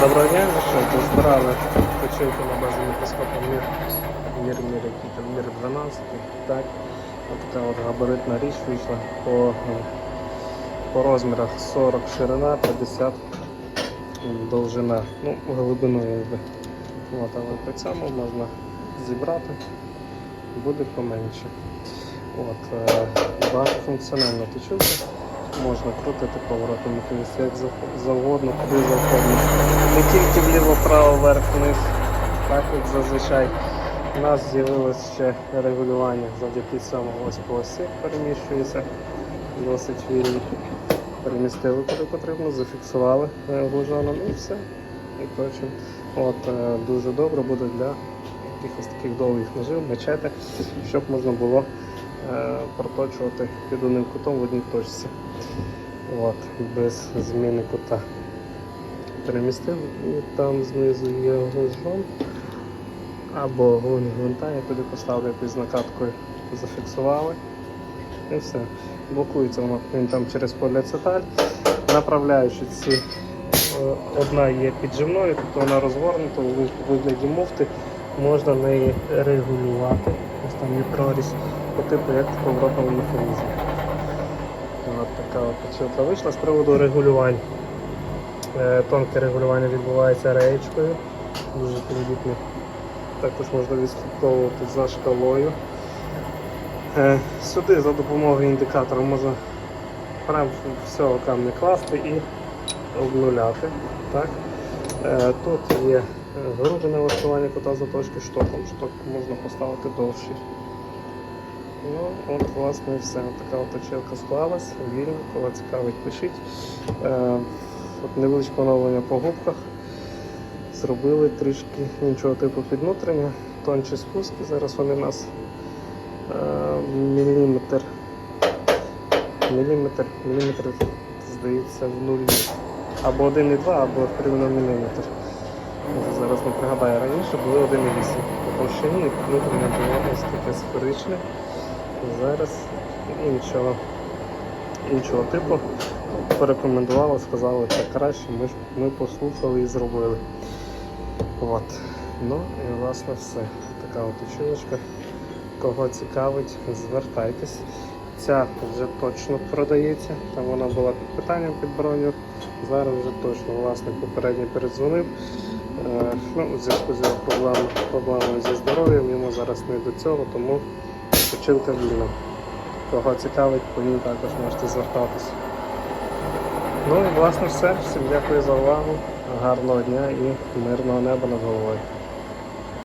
Доброго дня, ну що, позбирали точилку на базі мікроскопа Мір, Мір, Мір, який там, Мір 12, так. Така от габаритна річ вийшла по, по розмірах 40 ширина, 50 довжина, ну, глибиною. От, але при цьому можна зібрати, буде поменше. От, е, багатофункціональна точилка. Можна крутити поворотом механізм як завгодно, куди завгодно. Не тільки вліво, право, вверх, вниз, так як зазвичай. У нас з'явилось ще регулювання завдяки цьому ось по осі переміщується досить вільно. Перемістили куди потрібно, зафіксували е, і все. І точно. От, е, дуже добре буде для якихось таких довгих ножів, мечети, щоб можна було проточувати під одним кутом в одній точці. От, без зміни кута. Перемістив і там знизу є глужон або гвинт гвинта, я туди поставлю під накаткою, зафіксували. І все. Блокується воно він там через поліацеталь. Направляючи ці, е, одна є піджимною, тобто вона розгорнута у вигляді муфти, можна неї регулювати. Ось там є прорізь по типу як в поворотному механізмі. От така от вийшла. З приводу регулювань. Е, Тонке регулювання відбувається реєчкою. Дуже тендітне. Також можна відслідковувати за шкалою. Е, Сюди за допомогою індикатора можна прямо всього камня класти і обнуляти. Так? Е, Тут є е, грубе налаштування кота заточки штоком. Шток можна поставити довший. Ну, от, власне, і все. Така от точилка склалась, вільно, коли цікавить, пишіть. Е, от невеличке оновлення по губках. Зробили трішки іншого типу піднутрення, тонші спуски. Зараз вони у нас е, міліметр, міліметр, міліметр, здається, в нулі. Або 1,2, або рівно міліметр. Зараз не пригадаю раніше, були 1,8 по товщині, внутрішнє було ось таке сферичне. Зараз іншого, іншого типу порекомендували, сказали, це краще, ми, ми послухали і зробили. От. Ну і власне все. Така от училочка. Кого цікавить, звертайтесь. Ця вже точно продається, там вона була під питанням під броню. Зараз вже точно власник попередньо передзвонив. Е, ну, у зв'язку з проблемами, проблемами зі здоров'ям, йому зараз не до цього, тому точилка вільна. Кого цікавить, по ній також можете звертатися. Ну і власне все. Всім дякую за увагу. Гарного дня і мирного неба над головою.